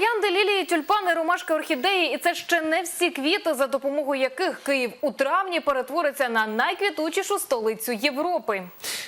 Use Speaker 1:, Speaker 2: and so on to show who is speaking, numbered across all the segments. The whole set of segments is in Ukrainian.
Speaker 1: yeah, Троянди, лілії, тюльпани, ромашки, орхідеї, і це ще не всі квіти, за допомогою яких Київ у травні перетвориться на найквітучішу столицю Європи.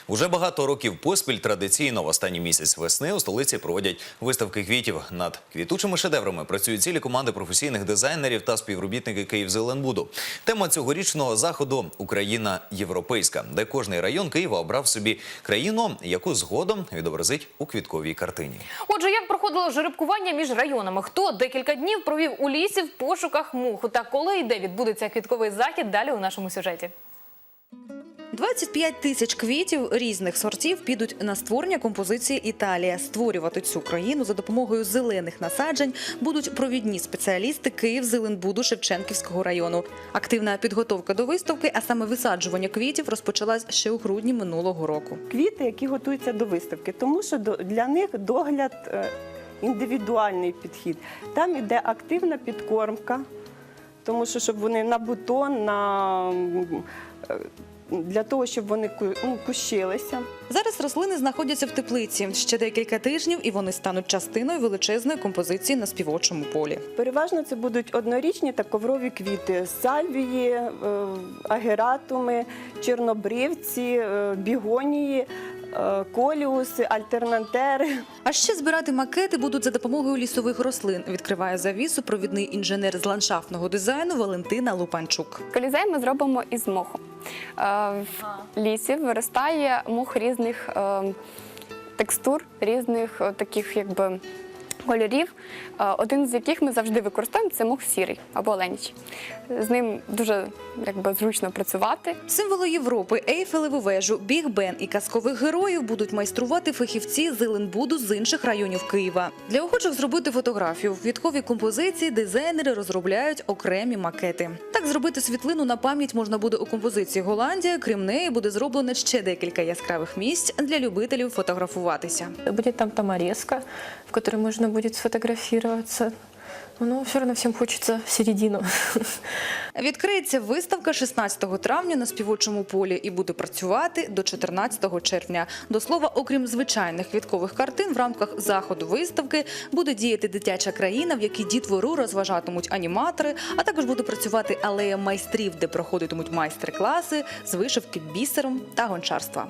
Speaker 2: Уже багато років поспіль традиційно в останній місяць весни у столиці проводять виставки квітів. Над квітучими шедеврами працюють цілі команди професійних дизайнерів та співробітники Київзеленбуду. Тема цьогорічного заходу Україна європейська, де кожний район Києва обрав собі країну, яку згодом відобразить у квітковій картині.
Speaker 1: Отже, як проходило жеребкування між районами? Хто декілька днів провів у лісі в пошуках муху? Та коли і де відбудеться квітковий захід? Далі у нашому сюжеті.
Speaker 3: 25 тисяч квітів різних сортів підуть на створення композиції Італія. Створювати цю країну за допомогою зелених насаджень будуть провідні спеціалісти Київ Зеленбуду Шевченківського району. Активна підготовка до виставки, а саме висаджування квітів, розпочалась ще у грудні минулого року.
Speaker 4: квіти, які готуються до виставки, тому що до- для них догляд е, індивідуальний підхід. Там іде активна підкормка, тому що щоб вони на бутон, на для того, щоб вони ну, кущилися.
Speaker 3: Зараз рослини знаходяться в теплиці. Ще декілька тижнів, і вони стануть частиною величезної композиції на співочому полі.
Speaker 4: Переважно це будуть однорічні та коврові квіти: сальвії, е, агератуми, чорнобривці, е, бігонії, коліуси, альтернантери.
Speaker 3: А ще збирати макети будуть за допомогою лісових рослин. Відкриває завісу провідний інженер з ландшафтного дизайну Валентина Лупанчук.
Speaker 5: Колізей ми зробимо із моху. Е, В лісі виростає мох різних е, текстур, різних е, таких якби. Кольорів, Е, один з яких ми завжди використовуємо, це мох сірий або оленіч. З ним дуже якби, зручно працювати.
Speaker 3: Символи Європи, Ейфелеву вежу, Біг Бен і казкових героїв будуть майструвати фахівці Зеленбуду з інших районів Києва. Для охочих зробити фотографію в квітковій композиції дизайнери розробляють окремі макети. Так зробити світлину на пам'ять можна буде у композиції Голландія. Крім неї буде зроблено ще декілька яскравих місць для любителів фотографуватися.
Speaker 6: Будет там таморезка, в которой можно будет сфотографироваться. Но все равно всем хочется в середину.
Speaker 3: Відкриється виставка 16 травня на співочому полі і буде працювати до 14 червня. До слова, окрім звичайних квіткових картин, в рамках заходу виставки буде діяти дитяча країна, в якій дітвору розважатимуть аніматори, а також буде працювати алея майстрів, де проходитимуть майстер-класи з вишивки бісером та гончарства.